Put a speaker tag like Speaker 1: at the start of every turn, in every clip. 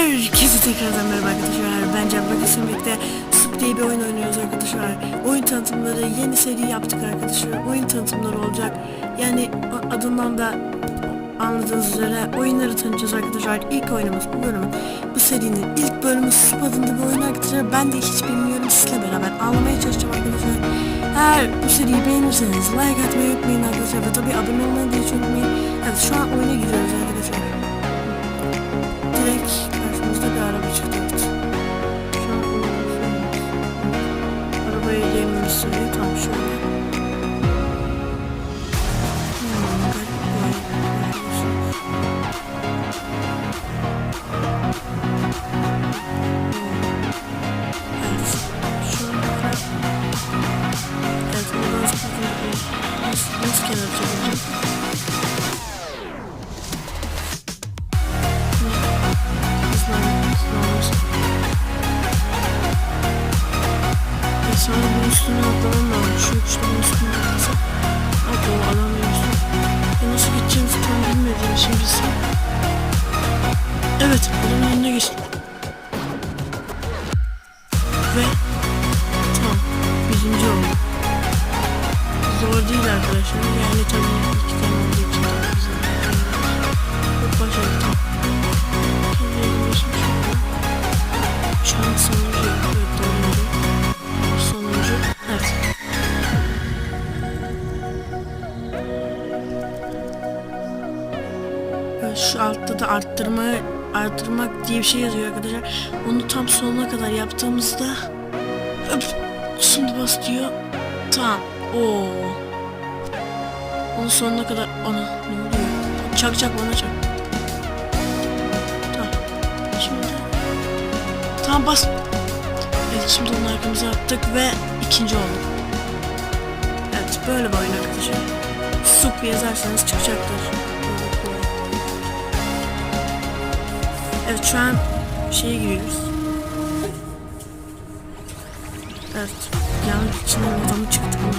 Speaker 1: Herkese tekrardan merhaba arkadaşlar. Ben Can Bakasım birlikte Sık diye bir oyun oynuyoruz arkadaşlar. Oyun tanıtımları, yeni seri yaptık arkadaşlar. Oyun tanıtımları olacak. Yani adından da anladığınız üzere oyunları tanıtacağız arkadaşlar. İlk oyunumuz bu bölümün. Bu serinin ilk bölümü Sıp adında bir oyun arkadaşlar. Ben de hiç bilmiyorum sizle beraber anlamaya çalışacağım arkadaşlar. Eğer bu seriyi beğenirseniz like atmayı unutmayın arkadaşlar. Ve tabii abone olmayı da hiç unutmayın. Evet şu an oyuna giriyoruz arkadaşlar. E sonra bunun üstüne atlamam lazım. Şu nasıl gideceğimizi tam bilmediğim için. Evet, adamın önüne geçtim. Ve... Tamam, birinci. Zor değil arkadaşlar. Yani tabii iki tane için daha güzel. Çok başarılı. Şu altta da arttırma arttırmak diye bir şey yazıyor arkadaşlar. Onu tam sonuna kadar yaptığımızda Öp, şimdi bas diyor. Tamam. Oo. Onu sonuna kadar ona ne oluyor? Çak çak bana çak. Tamam bas. Evet şimdi onun arkamıza attık ve ikinci olduk. Evet böyle bir oyun arkadaşlar. Sup yazarsanız çıkacaktır. Evet şu an şeye giriyoruz. Evet. Yanlış içinden adamı çıktı ama.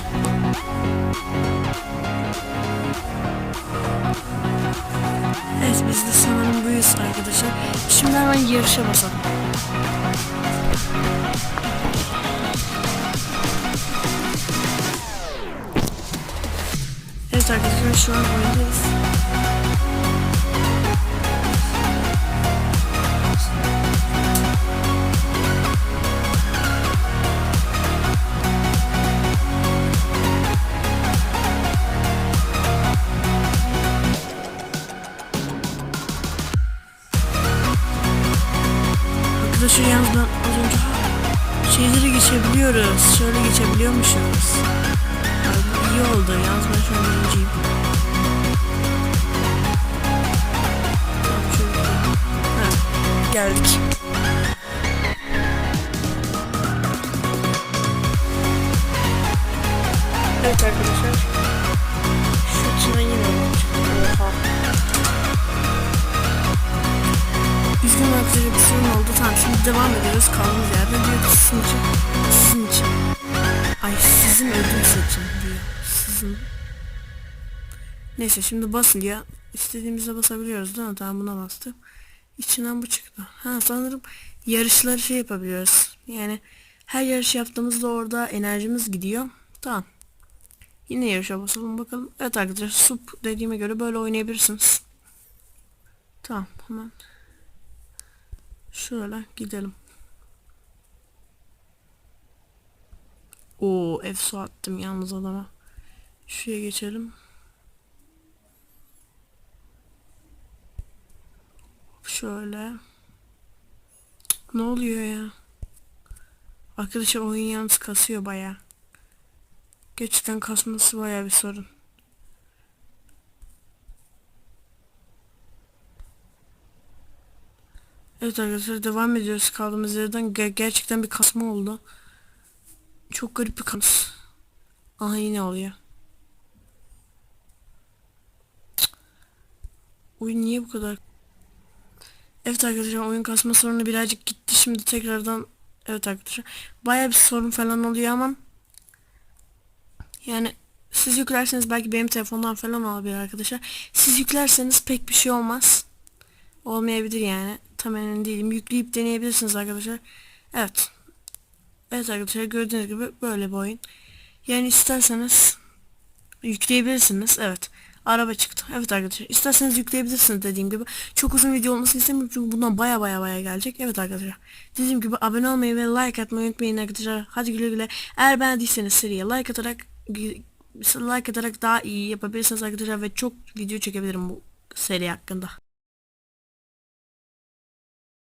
Speaker 1: Evet biz de sanırım buyuz arkadaşlar. Şimdi hemen yarışa basalım. Arkadaşlar şu an oyundayız. Arkadaşlar yalnız ben az önce şeyleri geçebiliyoruz. Şöyle geçebiliyormuşuz. Ay, bu iyi oldu. Yalnız geldik. Evet arkadaşlar. Şu içinden yine Oha. Üzgünüm arkadaşlar bir sorun oldu. Tamam şimdi devam ediyoruz. Kaldığımız yerden diyor ki sizin için. Sizin için. Ay sizin ödül seçin diyor. Sizin. Neyse şimdi basılıyor. İstediğimizde basabiliyoruz değil mi? Tamam buna bastım. İçinden bu çıktı. Ha sanırım yarışları şey yapabiliyoruz. Yani her yarış yaptığımızda orada enerjimiz gidiyor. Tamam. Yine yarışa basalım bakalım. Evet arkadaşlar sup dediğime göre böyle oynayabilirsiniz. Tamam hemen. Şöyle gidelim. Oo efsu attım yalnız adama. Şuraya geçelim. Şöyle. Ne oluyor ya? Arkadaşlar oyun yalnız kasıyor baya. Gerçekten kasması baya bir sorun. Evet arkadaşlar devam ediyoruz kaldığımız yerden Ge- gerçekten bir kasma oldu. Çok garip bir kas. Aha yine oluyor. Oyun niye bu kadar? Evet arkadaşlar oyun kasma sorunu birazcık gitti. Şimdi tekrardan evet arkadaşlar baya bir sorun falan oluyor ama yani siz yüklerseniz belki benim telefondan falan olabilir arkadaşlar. Siz yüklerseniz pek bir şey olmaz. Olmayabilir yani. tam emin değilim. Yükleyip deneyebilirsiniz arkadaşlar. Evet. Evet arkadaşlar gördüğünüz gibi böyle bir oyun. Yani isterseniz yükleyebilirsiniz. Evet. Araba çıktı. Evet arkadaşlar. İsterseniz yükleyebilirsiniz dediğim gibi. Çok uzun video olmasını istemiyorum çünkü bundan baya baya baya gelecek. Evet arkadaşlar. Dediğim gibi abone olmayı ve like atmayı unutmayın arkadaşlar. Hadi güle güle. Eğer beğendiyseniz seriye like atarak like atarak daha iyi yapabilirsiniz arkadaşlar ve çok video çekebilirim bu seri hakkında.